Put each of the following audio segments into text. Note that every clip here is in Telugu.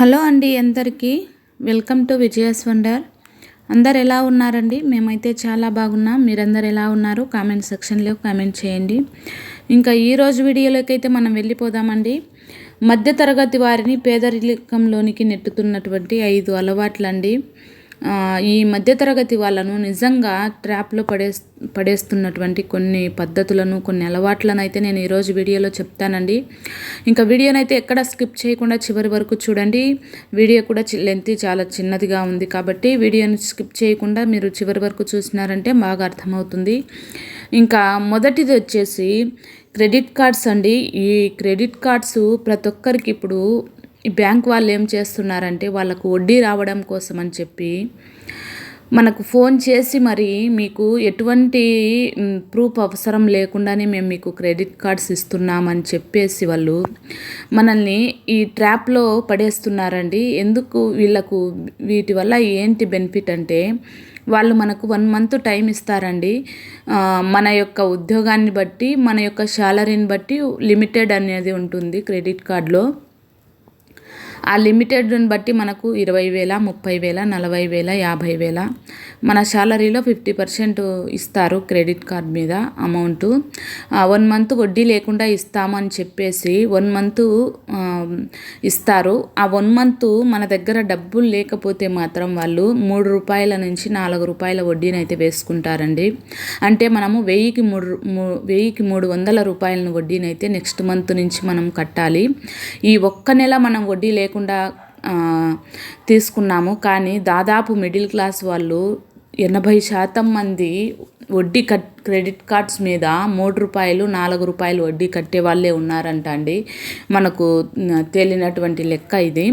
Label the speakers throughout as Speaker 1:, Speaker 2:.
Speaker 1: హలో అండి అందరికీ. Welcome to Vijaya's wonder. అందరు ఎలా ఉన్నారండి? మేమైతే చాలా బాగున్నాం. మీరందరు ఎలా ఉన్నారు? కామెంట్ సెక్షన్లో కామెంట్ చేయండి. ఇంకా ఈరోజు వీడియోలోకి అయితే మనం వెళ్ళిపోదామండి. మధ్యతరగతి వారిని పేదరికంలోనికి నెట్టుతున్నటువంటి ఐదు అలవాట్లండి. ఈ మధ్యతరగతి వాళ్ళను నిజంగా ట్రాప్లో పడే పడేస్తున్నటువంటి కొన్ని పద్ధతులను కొన్ని అలవాట్లను అయితే నేను ఈరోజు వీడియోలో చెప్తానండి. ఇంకా వీడియోనైతే ఎక్కడ స్కిప్ చేయకుండా చివరి వరకు చూడండి. వీడియో కూడా లెంత్ చాలా చిన్నదిగా ఉంది కాబట్టి వీడియోని స్కిప్ చేయకుండా మీరు చివరి వరకు చూసినారంటే బాగా అర్థమవుతుంది. ఇంకా మొదటిది వచ్చేసి క్రెడిట్ కార్డ్స్ అండి. ఈ క్రెడిట్ కార్డ్స్ ప్రతి ఒక్కరికి ఇప్పుడు ఈ బ్యాంక్ వాళ్ళు ఏం చేస్తున్నారంటే వాళ్ళకు వడ్డీ రావడం కోసం అని చెప్పి మనకు ఫోన్ చేసి మరి మీకు ఎటువంటి ప్రూఫ్ అవసరం లేకుండానే మేము మీకు క్రెడిట్ కార్డ్స్ ఇస్తున్నామని చెప్పేసి వాళ్ళు మనల్ని ఈ ట్రాప్లో పడేస్తున్నారండి. ఎందుకు వీళ్ళకు వీటి వల్ల ఏంటి బెనిఫిట్ అంటే వాళ్ళు మనకు వన్ మంత్ టైం ఇస్తారండి. మన యొక్క ఉద్యోగాన్ని బట్టి మన యొక్క శాలరీని బట్టి లిమిటెడ్ అనేది ఉంటుంది క్రెడిట్ కార్డులో. ఆ లిమిటెడ్ని బట్టి మనకు ఇరవై వేల ముప్పై వేల నలభై వేల యాభై వేల. మన శాలరీలో ఫిఫ్టీ పర్సెంట్ ఇస్తారు క్రెడిట్ కార్డ్ మీద అమౌంట్. వన్ మంత్ వడ్డీ లేకుండా ఇస్తామని చెప్పేసి వన్ మంత్ ఇస్తారు. ఆ వన్ మంత్ మన దగ్గర డబ్బులు లేకపోతే మాత్రం వాళ్ళు మూడు రూపాయల నుంచి నాలుగు రూపాయల వడ్డీని అయితే వేసుకుంటారండి. అంటే మనము వెయ్యికి మూడు వెయ్యికి మూడు వందల రూపాయలను వడ్డీని అయితే నెక్స్ట్ మంత్ నుంచి మనం కట్టాలి. ఈ ఒక్క నెల మనం వడ్డీ లేక లేకుండా తీసుకున్నాము. కానీ దాదాపు మిడిల్ క్లాస్ వాళ్ళు ఎనభై శాతం మంది వడ్డీ కట్ క్రెడిట్ కార్డ్స్ మీద మూడు రూపాయలు నాలుగు రూపాయలు వడ్డీ కట్టే వాళ్ళే ఉన్నారంట అండి. మనకు తేలినటువంటి లెక్క ఇది.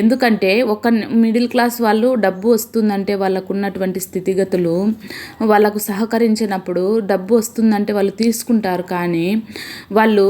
Speaker 1: ఎందుకంటే ఒక మిడిల్ క్లాస్ వాళ్ళు డబ్బు వస్తుందంటే వాళ్ళకు ఉన్నటువంటి స్థితిగతులు వాళ్ళకు సహకరించినప్పుడు డబ్బు వస్తుందంటే వాళ్ళు తీసుకుంటారు కానీ వాళ్ళు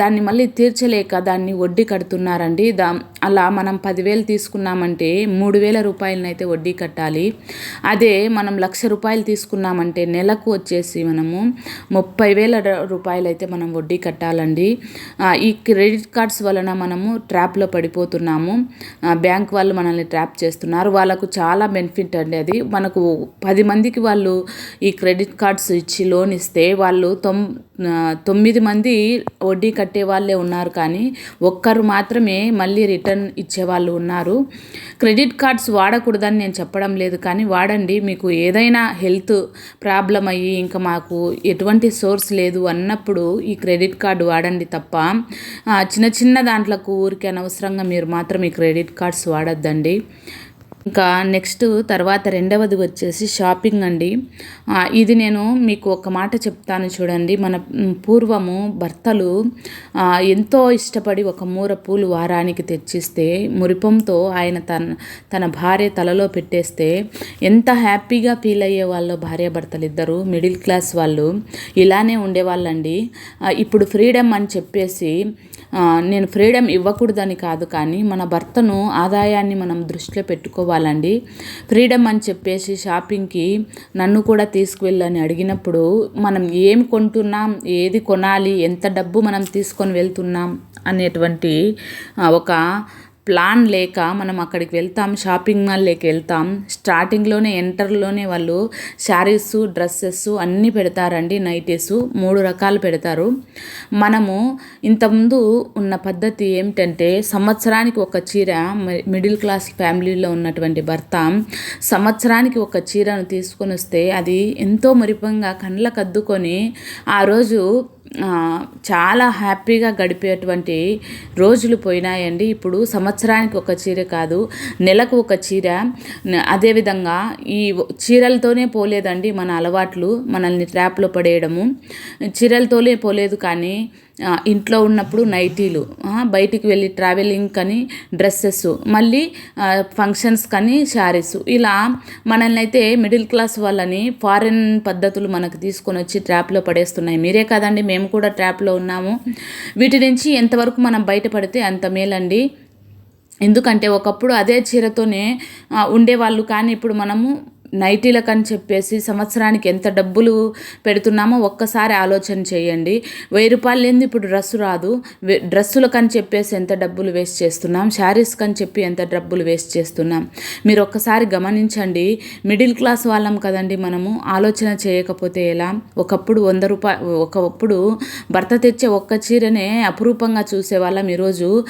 Speaker 1: దాన్ని మళ్ళీ తీర్చలేక దాన్ని వడ్డీ కడుతున్నారండి. దా అలా మనం పదివేలు తీసుకున్నామంటే మూడు వేల రూపాయలనైతే వడ్డీ కట్టాలి. అదే మనం లక్ష రూపాయలు తీసుకున్నామంటే అంటే నెలకు వచ్చేసి మనము ముప్పై వేల రూపాయలు అయితే మనం వడ్డీ కట్టాలండి. ఈ క్రెడిట్ కార్డ్స్ వలన మనము ట్రాప్లో పడిపోతున్నాము. బ్యాంక్ వాళ్ళు మనల్ని ట్రాప్ చేస్తున్నారు. వాళ్ళకు చాలా బెనిఫిట్ అండి అది. మనకు పది మందికి వాళ్ళు ఈ క్రెడిట్ కార్డ్స్ ఇచ్చి లోన్ ఇస్తే వాళ్ళు తొమ్ తొమ్మిది మంది వడ్డీ కట్టే వాళ్ళే ఉన్నారు కానీ ఒక్కరు మాత్రమే మళ్ళీ రిటర్న్ ఇచ్చేవాళ్ళు ఉన్నారు. క్రెడిట్ కార్డ్స్ వాడకూడదని నేను చెప్పడం లేదు కానీ వాడండి. మీకు ఏదైనా హెల్త్ ప్రాబ్లం అయ్యి ఇంకా మాకు ఎటువంటి సోర్స్ లేదు అన్నప్పుడు ఈ క్రెడిట్ కార్డు వాడండి తప్ప చిన్న చిన్న దాంట్లకు ఊరికి అనవసరంగా మీరు మాత్రం ఈ క్రెడిట్ కార్డ్స్ వాడద్దండి. ఇంకా నెక్స్ట్ తర్వాత రెండవది వచ్చేసి షాపింగ్ అండి. ఇది నేను మీకు ఒక మాట చెప్తాను చూడండి. మన పూర్వము భర్తలు ఎంతో ఇష్టపడి ఒక మూర పూలు వారానికి తెచ్చిస్తే మురిపంతో ఆయన తన తన భార్య తలలో పెట్టేస్తే ఎంత హ్యాపీగా ఫీల్ అయ్యే వాళ్ళు భార్య భర్తలు ఇద్దరు మిడిల్ క్లాస్ వాళ్ళు. ఇలానే ఉండేవాళ్ళండి. ఇప్పుడు ఫ్రీడమ్ అని చెప్పేసి నేను ఫ్రీడమ్ ఇవ్వకూడదని కాదు కానీ మన భర్తను ఆదాయాన్ని మనం దృష్టిలో పెట్టుకోవాలండి. ఫ్రీడమ్ అని చెప్పేసి షాపింగ్కి నన్ను కూడా తీసుకువెళ్ళని అడిగినప్పుడు మనం ఏం కొంటున్నాం ఏది కొనాలి ఎంత డబ్బు మనం తీసుకొని వెళ్తున్నాం అనేటువంటి ఒక ప్లాన్ లేక మనం అక్కడికి వెళ్తాం షాపింగ్ మాల్లోకి వెళ్తాం. స్టార్టింగ్లోనే ఎంటర్లోనే వాళ్ళు శారీస్ డ్రెస్సెస్ అన్నీ పెడతారండి నైటీస్ మూడు రకాలు పెడతారు. మనము ఇంతకుముందు ఉన్న పద్ధతి ఏమిటంటే సంవత్సరానికి ఒక చీర మిడిల్ క్లాస్ ఫ్యామిలీలో ఉన్నటువంటి భర్త సంవత్సరానికి ఒక చీరను తీసుకొని వస్తే అది ఎంతో మరిపంగా కండ్లకు అద్దుకొని ఆ రోజు చాలా హ్యాపీగా గడిపేటువంటి రోజులు పోయినాయండి. ఇప్పుడు సంవత్సరానికి ఒక చీర కాదు నెలకు ఒక చీర. అదేవిధంగా ఈ చీరలతోనే పోలేదండి మన అలవాట్లు మనల్ని ట్రాప్లో పడేయడము. చీరలతోనే పోలేదు కానీ ఇంట్లో ఉన్నప్పుడు నైటీలు బయటికి వెళ్ళి ట్రావెలింగ్ కానీ డ్రెస్సెస్ మళ్ళీ ఫంక్షన్స్ కానీ శారీస్ ఇలా మనల్ని అయితే మిడిల్ క్లాస్ వాళ్ళని ఫారిన్ పద్ధతులు మనకు తీసుకొని వచ్చి ట్రాప్లో పడేస్తున్నాయి. మీరే కదండి మేము కూడా ట్రాప్లో ఉన్నాము. వీటి నుంచి ఎంతవరకు మనం బయటపడితే అంత మేలండి. ఎందుకంటే ఒకప్పుడు అదే చీరతోనే ఉండేవాళ్ళు కానీ ఇప్పుడు మనము నైటీలకు అని చెప్పేసి సంవత్సరానికి ఎంత డబ్బులు పెడుతున్నామో ఒక్కసారి ఆలోచన చేయండి. వెయ్యి రూపాయలు లేని ఇప్పుడు డ్రెస్ రాదు. వె- డ్రెస్సులకు అని చెప్పేసి ఎంత డబ్బులు వేస్ట్ చేస్తున్నాం. శారీస్కి అని చెప్పి ఎంత డబ్బులు వేస్ట్ చేస్తున్నాం. మీరు ఒక్కసారి గమనించండి. మిడిల్ క్లాస్ వాళ్ళం కదండి మనము. ఆలోచన చేయకపోతే ఎలా? ఒకప్పుడు వంద రూపాయ ఒకప్పుడు భర్త తెచ్చే ఒక్క చీరనే అపురూపంగా చూసేవాళ్ళం ఈరోజు.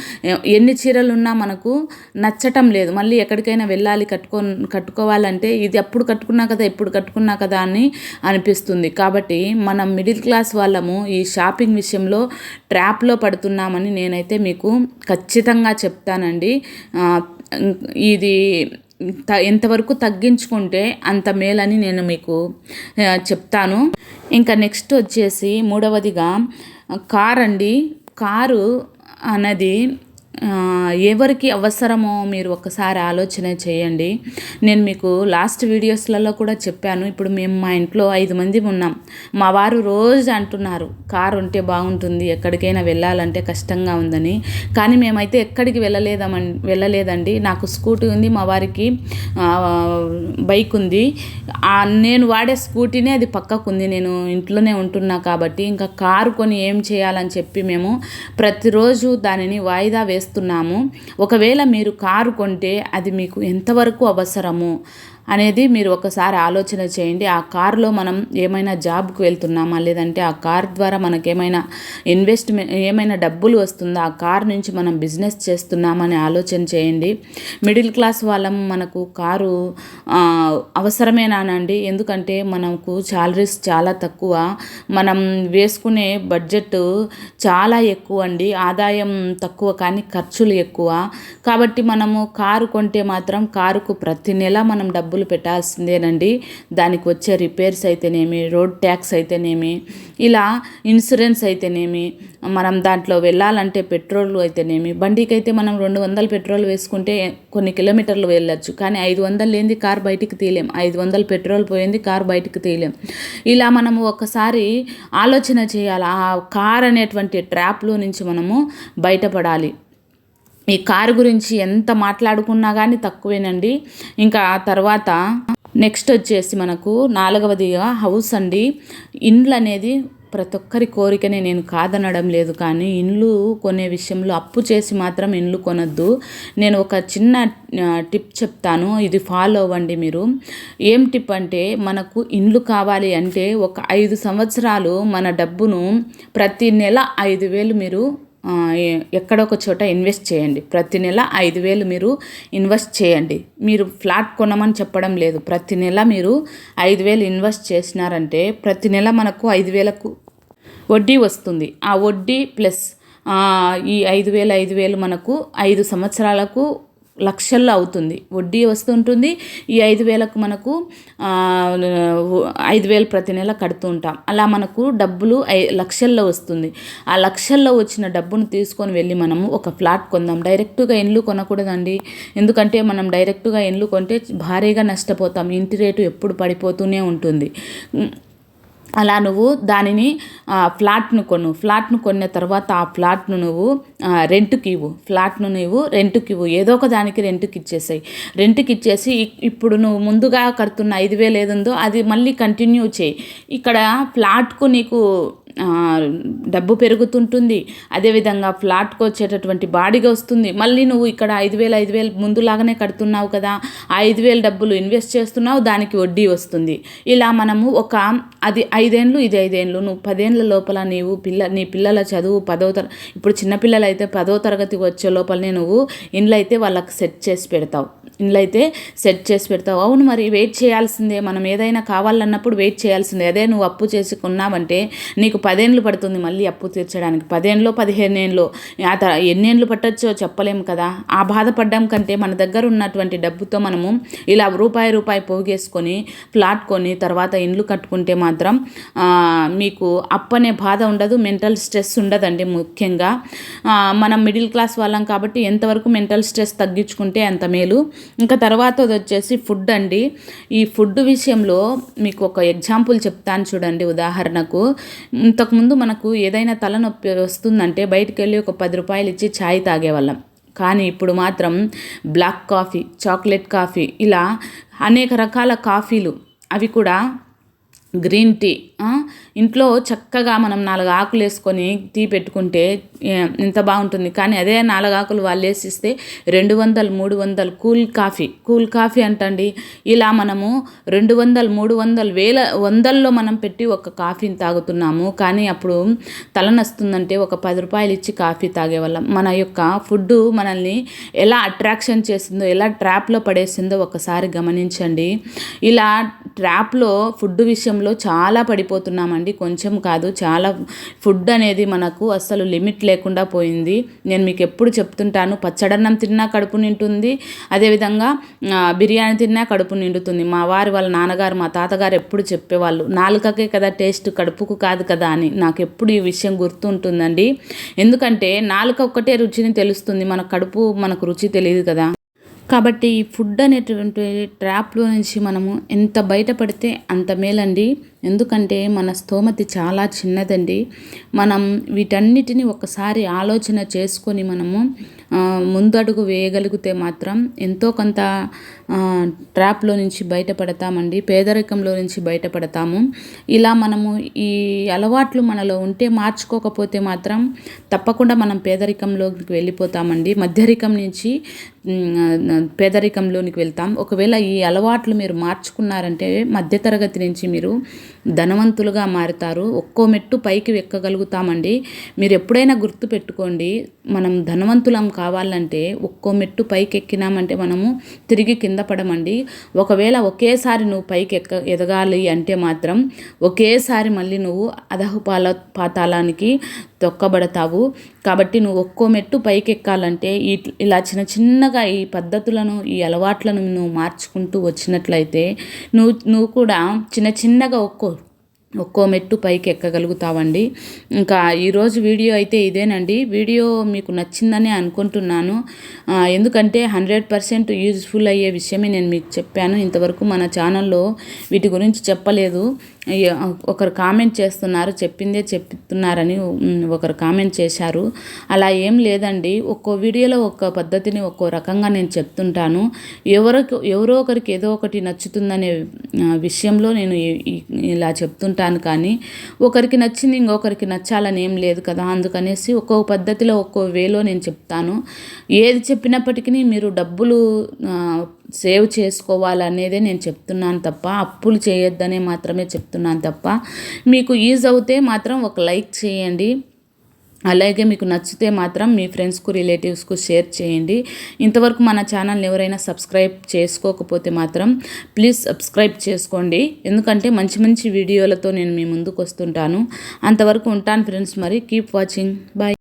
Speaker 1: ఎన్ని చీరలు ఉన్నా మనకు నచ్చటం లేదు. మళ్ళీ ఎక్కడికైనా వెళ్ళాలి కట్టుకో కట్టుకోవాలంటే ఇది అప్పుడు కట్టుకున్నా కదా ఇప్పుడు కట్టుకున్నా కదా అని అనిపిస్తుంది. కాబట్టి మనం మిడిల్ క్లాస్ వాళ్ళము ఈ షాపింగ్ విషయంలో ట్రాప్లో పడుతున్నామని నేనైతే మీకు ఖచ్చితంగా చెప్తానండి. ఇది త ఎంతవరకు తగ్గించుకుంటే అంత మేలని నేను మీకు చెప్తాను. ఇంకా నెక్స్ట్ వచ్చేసి మూడవదిగా కార్ అండి. కారు అన్నది ఎవరికి అవసరమో మీరు ఒకసారి ఆలోచన చేయండి. నేను మీకు లాస్ట్ వీడియోస్లలో కూడా చెప్పాను. ఇప్పుడు మేము మా ఇంట్లో ఐదు మంది ఉన్నాం. మా వారు రోజు అంటున్నారు కారు ఉంటే బాగుంటుంది ఎక్కడికైనా వెళ్ళాలంటే కష్టంగా ఉందని. కానీ మేమైతే ఎక్కడికి వెళ్ళలేదమ వెళ్ళలేదండి. నాకు స్కూటీ ఉంది మా వారికి బైక్ ఉంది. నేను వాడే స్కూటీనే అది పక్కకు ఉంది. నేను ఇంట్లోనే ఉంటున్నా కాబట్టి ఇంకా కారు కొని ఏం చేయాలని చెప్పి మేము ప్రతిరోజు దానిని వాయిదా చేస్తున్నాము. ఒకవేళ మీరు కారు కొంటే అది మీకు ఎంతవరకు అవసరము? అనేది మీరు ఒకసారి ఆలోచన చేయండి. ఆ కారులో మనం ఏమైనా జాబ్కి వెళ్తున్నామా? లేదంటే ఆ కార్ ద్వారా మనకేమైనా ఇన్వెస్ట్మెంట్ ఏమైనా డబ్బులు వస్తుందా? ఆ కార్ నుంచి మనం బిజినెస్ చేస్తున్నామని ఆలోచన చేయండి. మిడిల్ క్లాస్ వాళ్ళం మనకు కారు అవసరమేనానండి. ఎందుకంటే మనకు సాలరీస్ చాలా తక్కువ. మనం వేసుకునే బడ్జెట్ చాలా ఎక్కువ అండి. ఆదాయం తక్కువ కానీ ఖర్చులు ఎక్కువ. కాబట్టి మనము కారు కొంటే మాత్రం కారుకు ప్రతి నెల మనం డబ్బు డబ్బులు పెట్టాల్సిందేనండి. దానికి వచ్చే రిపేర్స్ అయితేనేమి రోడ్ ట్యాక్స్ అయితేనేమి ఇలా ఇన్సూరెన్స్ అయితేనేమి మనం దాంట్లో వెళ్ళాలంటే పెట్రోల్ అయితేనేమి బండికి అయితే మనం రెండు వందలు పెట్రోల్ వేసుకుంటే కొన్ని కిలోమీటర్లు వెళ్ళొచ్చు. కానీ ఐదు వందలు లేనిది కార్ బయటికి తీయలేం. ఐదు వందలు పెట్రోల్ పోయింది కార్ బయటికి తీయలేం. ఇలా మనము ఒకసారి ఆలోచన చేయాలి. ఆ కార్ అనేటువంటి ట్రాప్లో నుంచి మనము బయటపడాలి. ఈ కారు గురించి ఎంత మాట్లాడుకున్నా కానీ తక్కువేనండి. ఇంకా ఆ తర్వాత నెక్స్ట్ వచ్చేసి మనకు నాలుగవదిగా హౌస్ అండి. ఇండ్లు అనేది ప్రతి ఒక్కరి కోరికనే నేను కాదనడం లేదు కానీ ఇండ్లు కొనే విషయంలో అప్పు చేసి మాత్రం ఇండ్లు కొనొద్దు. నేను ఒక చిన్న టిప్ చెప్తాను. ఇది ఫాలో అవ్వండి మీరు. ఏం టిప్ అంటే మనకు ఇండ్లు కావాలి అంటే ఒక ఐదు సంవత్సరాలు మన డబ్బును ప్రతి నెల ఐదు వేలు మీరు ఎక్కడొక చోట ఇన్వెస్ట్ చేయండి. ప్రతి నెల ఐదు వేలు మీరు ఇన్వెస్ట్ చేయండి. మీరు ఫ్లాట్ కొనమని చెప్పడం లేదు. ప్రతి నెల మీరు ఐదు వేలు ఇన్వెస్ట్ చేసినారంటే ప్రతి నెల మనకు ఐదు వేలకు వడ్డీ వస్తుంది. ఆ వడ్డీ ప్లస్ ఈ ఐదు వేలు ఐదు వేలు మనకు ఐదు సంవత్సరాలకు లక్షల్లో అవుతుంది. వడ్డీ వస్తుంటుంది. ఈ ఐదు వేలకు మనకు ఐదు వేలు ప్రతి నెల కడుతూ ఉంటాం. అలా మనకు డబ్బులు ఐ లక్షల్లో వస్తుంది. ఆ లక్షల్లో వచ్చిన డబ్బును తీసుకొని వెళ్ళి మనము ఒక ఫ్లాట్ కొందాం. డైరెక్ట్గా ఇండ్లు కొనకూడదండి. ఎందుకంటే మనం డైరెక్ట్గా ఇండ్లు కొంటే భారీగా నష్టపోతాం. ఇంటి రేటు ఎప్పుడు పడిపోతూనే ఉంటుంది. అలా నువ్వు దానిని ఫ్లాట్ను కొను. ఫ్లాట్ను కొన్న తర్వాత ఆ ఫ్లాట్ను నువ్వు రెంట్కి ఇవ్వు. ఫ్లాట్ను నువ్వు రెంట్కి ఇవ్వు. ఏదో ఒక దానికి రెంట్కి ఇచ్చేసాయి. రెంట్కి ఇచ్చేసి ఇప్పుడు నువ్వు ముందుగా కడుతున్న ఐదు వేలు ఏదుందో అది మళ్ళీ కంటిన్యూ చేయి. ఇక్కడ ఫ్లాట్కు నీకు డబ్బు పెరుగుతుంటుంది. అదేవిధంగా ఫ్లాట్కి వచ్చేటటువంటి బాడీగా వస్తుంది. మళ్ళీ నువ్వు ఇక్కడ ఐదు వేలు ఐదు వేలు ముందులాగానే కడుతున్నావు కదా ఆ ఐదు వేలు డబ్బులు ఇన్వెస్ట్ చేస్తున్నావు దానికి వడ్డీ వస్తుంది. ఇలా మనము ఒక అది ఐదేండ్లు ఇది ఐదేండ్లు నువ్వు పదేండ్ల లోపల నీవు పిల్ల నీ పిల్లల చదువు పదో తర ఇప్పుడు చిన్నపిల్లలు అయితే పదో తరగతికి వచ్చే లోపలనే నువ్వు ఇండ్లు అయితే వాళ్ళకి సెట్ చేసి పెడతావు. ఇండ్లు అయితే సెట్ చేసి పెడతావు. అవును మరి వెయిట్ చేయాల్సిందే. మనం ఏదైనా కావాలన్నప్పుడు వెయిట్ చేయాల్సిందే. అదే నువ్వు అప్పు చేసుకున్నావంటే నీకు పదేండ్లు పడుతుంది మళ్ళీ అప్పు తీర్చడానికి. పదేండ్లో పదిహేను ఏండ్లో ఆ త ఎన్నేండ్లు పట్టొచ్చో చెప్పలేము కదా. ఆ బాధపడ్డం కంటే మన దగ్గర ఉన్నటువంటి డబ్బుతో మనము ఇలా రూపాయి రూపాయి పోగేసుకొని ఫ్లాట్ కొని తర్వాత ఇండ్లు కట్టుకుంటే మాత్రం మీకు అప్పనే బాధ ఉండదు మెంటల్ స్ట్రెస్ ఉండదండి ముఖ్యంగా. మనం మిడిల్ క్లాస్ వాళ్ళం కాబట్టి ఎంతవరకు మెంటల్ స్ట్రెస్ తగ్గించుకుంటే అంత మేలు. ఇంకా తర్వాత వచ్చేసి ఫుడ్ అండి. ఈ ఫుడ్ విషయంలో మీకు ఒక ఎగ్జాంపుల్ చెప్తాను చూడండి ఉదాహరణకు. ఇంతకుముందు మనకు ఏదైనా తలనొప్పి వస్తుందంటే బయటికి వెళ్ళి ఒక పది రూపాయలు ఇచ్చి ఛాయ్ తాగేవాళ్ళం. కానీ ఇప్పుడు మాత్రం బ్లాక్ కాఫీ చాక్లెట్ కాఫీ ఇలా అనేక రకాల కాఫీలు. అవి కూడా గ్రీన్ టీ ఇంట్లో చక్కగా మనం నాలుగు ఆకులు వేసుకొని టీ పెట్టుకుంటే ఇంత ఎంత బాగుంటుంది. కానీ అదే నాలుగు ఆకులు వాళ్ళు వేసిస్తే రెండు వందలు మూడు వందలు కూల్ కాఫీ. కూల్ కాఫీ అంటండి ఇలా మనము రెండు వందలు మూడు వందలు వేల వందల్లో మనం పెట్టి ఒక కాఫీని తాగుతున్నాము. కానీ అప్పుడు తలనొస్తుందంటే ఒక పది రూపాయలు ఇచ్చి కాఫీ తాగేవాళ్ళం మన యొక్క ఫుడ్ మనల్ని ఎలా అట్రాక్షన్ చేసిందో ఎలా ట్రాప్లో పడేసిందో ఒకసారి గమనించండి. ఇలా ట్రాప్లో ఫుడ్ విషయంలో చాలా పడి పడిపోతున్నామండి కొంచెం కాదు చాలా ఫుడ్ అనేది మనకు అస్సలు లిమిట్ లేకుండా పోయింది. నేను మీకు ఎప్పుడు చెప్తుంటాను పచ్చడన్నం తిన్నా కడుపు నింటుంది అదేవిధంగా బిర్యానీ తిన్నా కడుపు నిండుతుంది. మా వారి వాళ్ళ నాన్నగారు మా తాతగారు ఎప్పుడు చెప్పేవాళ్ళు నాలుకకే కదా టేస్ట్ కడుపుకు కాదు కదా అని. నాకు ఎప్పుడు ఈ విషయం గుర్తుంటుందండి. ఎందుకంటే నాలుక ఒక్కటే రుచిని తెలుస్తుంది. మన కడుపు మనకు రుచి తెలియదు కదా. కాబట్టి ఈ ఫుడ్ అనేటువంటి ట్రాప్లో నుంచి మనము ఎంత బయటపడితే అంత మేలండి. ఎందుకంటే మన స్తోమతి చాలా చిన్నదండి. మనం వీటన్నిటిని ఒకసారి ఆలోచన చేసుకొని మనము ముందడుగు వేయగలిగితే మాత్రం ఎంతో కొంత ట్రాప్లో నుంచి బయటపడతామండి పేదరికంలో నుంచి బయటపడతాము. ఇలా మనము ఈ అలవాట్లు మనలో ఉంటే మార్చుకోకపోతే మాత్రం తప్పకుండా మనం పేదరికంలోకి వెళ్ళిపోతామండి. మధ్యరికం నుంచి పేదరికంలోనికి వెళ్తాం. ఒకవేళ ఈ అలవాట్లు మీరు మార్చుకున్నారంటే మధ్యతరగతి నుంచి మీరు ధనవంతులుగా మారుతారు. ఒక్కో మెట్టు పైకి ఎక్కగలుగుతామండి మీరు ఎప్పుడైనా గుర్తు పెట్టుకోండి మనం ధనవంతులం కావాలంటే ఒక్కో మెట్టు పైకి ఎక్కినామంటే మనము తిరిగి కింద పడమండి. ఒకవేళ ఒకేసారి నువ్వు పైకి ఎక్క ఎదగాలి అంటే మాత్రం ఒకేసారి మళ్ళీ నువ్వు అధహపాల పాతాళానికి తొక్కబడతావు. కాబట్టి నువ్వు ఒక్కో మెట్టు పైకి ఎక్కాలంటే ఈ ఇలా చిన్న చిన్నగా ఈ పద్ధతులను ఈ అలవాట్లను నువ్వు మార్చుకుంటూ వచ్చినట్లయితే నువ్వు నువ్వు కూడా చిన్న చిన్నగా ఒక్కో ఒక్కో మెట్టు పైకి ఎక్కగలుగుతావండి. ఇంకా ఈరోజు వీడియో అయితే ఇదేనండి. వీడియో మీకు నచ్చిందని అనుకుంటున్నాను. ఎందుకంటే హండ్రెడ్ పర్సెంట్ యూజ్ఫుల్ అయ్యే విషయమే నేను మీకు చెప్పాను. ఇంతవరకు మన ఛానల్లో వీటి గురించి చెప్పలేదు. ఒకరు కామెంట్ చేస్తున్నారు చెప్పిందే చెప్తున్నారని ఒకరు కామెంట్ చేశారు. అలా ఏం లేదండి. ఒక్కో వీడియోలో ఒక్కో పద్ధతిని ఒక్కో రకంగా నేను చెప్తుంటాను. ఎవరికి ఎవరో ఒకరికి ఏదో ఒకటి నచ్చుతుందనే విషయంలో నేను ఇలా చెప్తుంటాను కానీ ఒకరికి నచ్చింది ఇంకొకరికి నచ్చాలని ఏం లేదు కదా. అందుకనేసి ఒక్కో పద్ధతిలో ఒక్కో వేలో నేను చెప్తాను. ఏది చెప్పినప్పటికీ మీరు డబ్బులు సేవ్ చేసుకోవాలనేదే నేను చెప్తున్నాను తప్ప అప్పులు చేయొద్దనే మాత్రమే చెప్తున్నాను తప్ప మీకు యూజ్ అవుతే మాత్రం ఒక లైక్ చేయండి. అలాగే మీకు నచ్చితే మాత్రం మీ ఫ్రెండ్స్కు రిలేటివ్స్కు షేర్ చేయండి. ఇంతవరకు మన ఛానల్ని ఎవరైనా సబ్స్క్రైబ్ చేసుకోకపోతే మాత్రం ప్లీజ్ సబ్స్క్రైబ్ చేసుకోండి. ఎందుకంటే మంచి మంచి వీడియోలతో నేను మీ ముందుకు వస్తుంటాను. అంతవరకు ఉంటాను ఫ్రెండ్స్ మరి. Keep watching. బాయ్.